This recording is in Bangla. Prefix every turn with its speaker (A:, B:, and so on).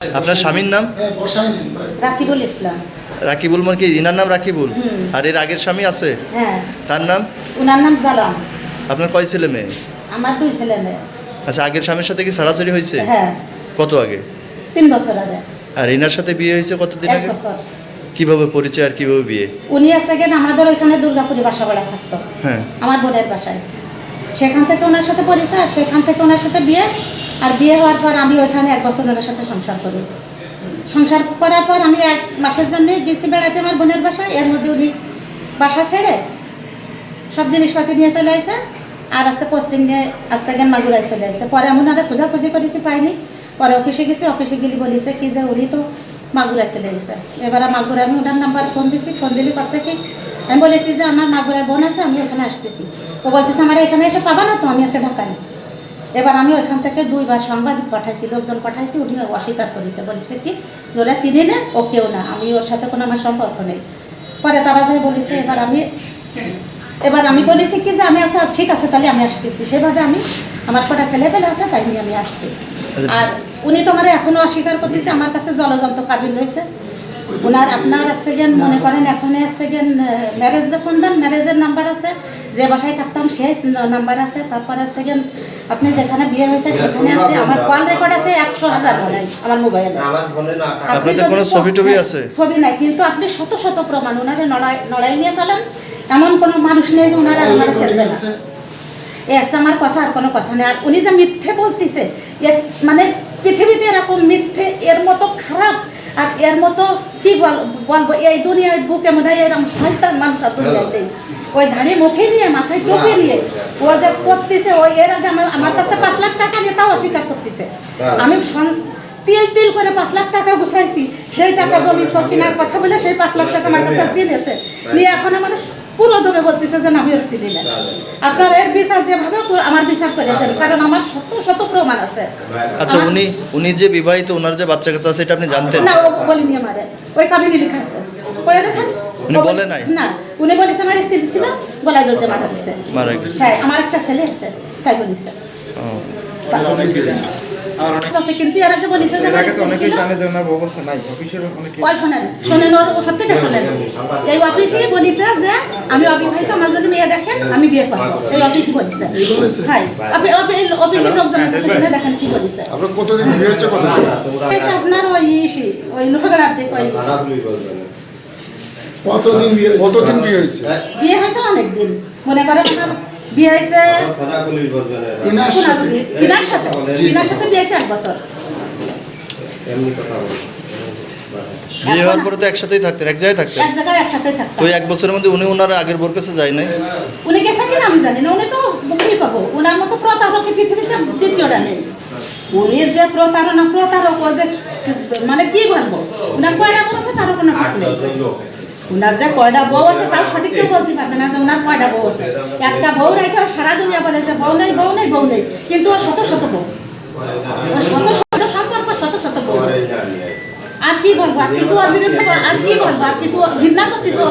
A: আপনার স্বামীর নাম?
B: হ্যাঁ
C: রাসিবুল ইসলাম।
A: রাকিবুল মানে কি? ইনার নাম রাকিবুল? আর এর আগের স্বামী আছে?
C: হ্যাঁ।
A: তার নাম?
C: ওনার নাম জালাম
A: আপনার কয় ছেলে মেয়ে?
C: আমার দুই ছেলে মেয়ে।
A: আচ্ছা আগের স্বামীর সাথে কি ছাড়াছাড়ি হয়েছে?
C: হ্যাঁ।
A: কত আগে?
C: তিন বছর আগে।
A: আর ইনার সাথে বিয়ে হয়েছে কতদিন আগে?
C: বছর।
A: কীভাবে পরিচয় আর কীভাবে বিয়ে?
C: উনি আছে গেন আমাদের ওইখানে দুর্গাপুরে বাসা বাড়া থাকতো।
A: হ্যাঁ।
C: আমার বোনের বাসায়। সেখান থেকে ওনার সাথে পরিচয় আর সেখান থেকে ওনার সাথে বিয়ে আর বিয়ে হওয়ার পর আমি ওইখানে এক বছর ওনার সাথে সংসার করি। সংসার করার পর আমি এক মাসের জন্য গেছি বেড়াতে আমার বোনের বাসায়। এর মধ্যে উনি বাসা ছেড়ে সব জিনিসপাতি নিয়ে চলে আসে আর আছে পোস্টিং নিয়ে আসছে গেন মাগুরায় চলে আসে পরে আমি ওনারা খোঁজাখুঁজি করেছি, পাইনি। পরে অফিসে গেছি, অফিসে গেলে বলিছে কি যে উনি তো মাগুরায় চলে গেছে এবার মাগুরা আমি ওনার নাম্বার ফোন দিছি। ফোন দিলে পাশে কি, আমি বলেছি যে আমার মাগুরায় বোন আছে, আমি ওখানে আসতেছি। ও বলতেছে, আমার এখানে এসে পাবা না তো? আমি আছে ঢাকায়। এবার আমি ওইখান থেকে দুইবার সাংবাদিক পাঠাইছি লোকজন পাঠাইছি উনি অস্বীকার করেছে বলেছে কি ওরা চিনি না ও কেউ না আমি ওর সাথে কোনো আমার সম্পর্ক নেই। পরে তারা যে বলেছে এবার আমি এবার আমি বলেছি কি যে আমি আচ্ছা ঠিক আছে তাহলে আমি আসতেছি। সেভাবে আমি আমার কটা ছেলে পেলে আছে তাই নিয়ে আমি আসছি। আর উনি তো আমার এখনও অস্বীকার করতেছে আমার কাছে জলযন্ত্র কাবিল রয়েছে। ওনার আপনার গেন মনে করেন এখন গেন ম্যারেজ যখন দেন ম্যারেজের নাম্বার আছে। যে বাসায় থাকতাম সেই নাম্বার আছে। তারপর গেন আপনি যেখানে বিয়ে হয়েছে সেখানে আছে। আমার কল রেকর্ড আছে একশো হাজার মনে আমার মোবাইলে
A: আপনাদের কোনো ছবি টবি
C: হ্যাঁ,
A: আছে?
C: ছবি নাই। কিন্তু আপনি শত শত প্রমাণ ওনারে লড়াই নিয়ে চলেন। এমন কোনো মানুষ নেই যে ওনারা আমার চেনবে না।
B: আছে?
C: আমার কথা আর কোনো কথা নেই। আর উনি যে মিথ্যে বলতেছে মানে পৃথিবীতে এরকম মিথ্যে এর মতো খারাপ আর এর মতো কি বলব এই দুনিয়ায় বুকে মনে হয় এরকম শয়তান মানুষ আর দুনিয়ায় নেই। ওই ধাড়ি মুখে নিয়ে মাথায় টুপি নিয়ে ও যে করতেছে ওই এর আগে আমার আমার কাছে পাঁচ লাখ টাকা নিয়ে তাও অস্বীকার করতেছে। আমি সন- তিল তিল করে পাঁচ লাখ টাকা গুছাইছি। সেই টাকা জমি কেনার কথা বলে সেই পাঁচ লাখ টাকা আমার কাছে দিয়ে দিয়েছে। নিয়ে এখন আমার পুরো দমে বলতেছে যে আমি ওর চিনি না। আপনার এর বিচার যেভাবে আমার বিচার করে দেন। কারণ আমার শত শত প্রমাণ আছে।
A: আচ্ছা উনি উনি যে বিবাহিত ওনার যে বাচ্চা কাছে আছে এটা আপনি জানতেন?
C: না ও বলিনি আমারে। ওই কাবিনী লেখা আছে। পড়ে দেখেন?
A: উনি বলে- নাই?
C: না উনি বলেছে আমার স্ত্রী ছিল গলায় ধরতে মারা গেছে।
A: মারা গেছে।
C: হ্যাঁ আমার একটা ছেলে আছে তাই বলেছে।
A: ও।
C: আছে কিন্তু এর আগে বলেছে যে
D: আগে তো অনেকেই জানে যে ওনার ব্যবস্থা নাই অফিসের অনেকে
C: ওই শোনেন? শোনেন ওর সত্যিটা শোনেন। এই অফিসে বলেছে যে আমি অবিবাহিত আমার যদি মেয়ে দেখেন আমি বিয়ে করব। এই অফিস বলেছে। হ্যাঁ। আপনি আপনি অফিসের লোকজনের কাছে শুনে দেখেন কি বলেছে।
B: আপনার কতদিন বিয়ে হচ্ছে কত
C: হয়েছে আপনার ওই ইসি ওই লোহগড়ার দিক ওই
E: থানা পুলিশ বলবে না।
B: কতদিন বিয়ে কতদিন বিয়ে হয়েছে?
C: বিয়ে হয়েছে অনেক দিন মনে করেন বিয়ে হয়েছে।
B: ইনার সাথে?
C: ইনার সাথে? ইনার সাথে বিয়ে হয়েছে এক বছর?
E: এমনি কথা
A: বিয়ে হওয়ার পরে তো একসাথেই থাকতেন এক জায়গায় থাকতেন?
C: এক জায়গায় একসাথে
A: তো এক বছরের মধ্যে উনি ওনার আগের বোর কাছে যায় নাই?
C: উনি গেছে কিনা আমি জানি না উনি তো কি পাবো। ওনার মতো প্রতারক পৃথিবীতে দ্বিতীয়টা নেই। উনি যে প্রতারণা প্রতারক যে মানে কি বলব? উনার কয়টা বউ আছে? তারও কোনো ঠিক নেই। উনার যে কয়টা বউ আছে তাও সঠিক কেউ বলতে পারবে না যে ওনার কয়টা বউ আছে। একটা বউ রেখে সারা দুনিয়া বলে যে বউ নেই বউ নেই বউ নেই। কিন্তু ও শত শত বউ। শত শত সম্পর্ক, শত শত বউ। আর কি বলব? আর কিছু আর বিরুদ্ধে আর কি বলব? আর কিছু ঘৃণা করতেছে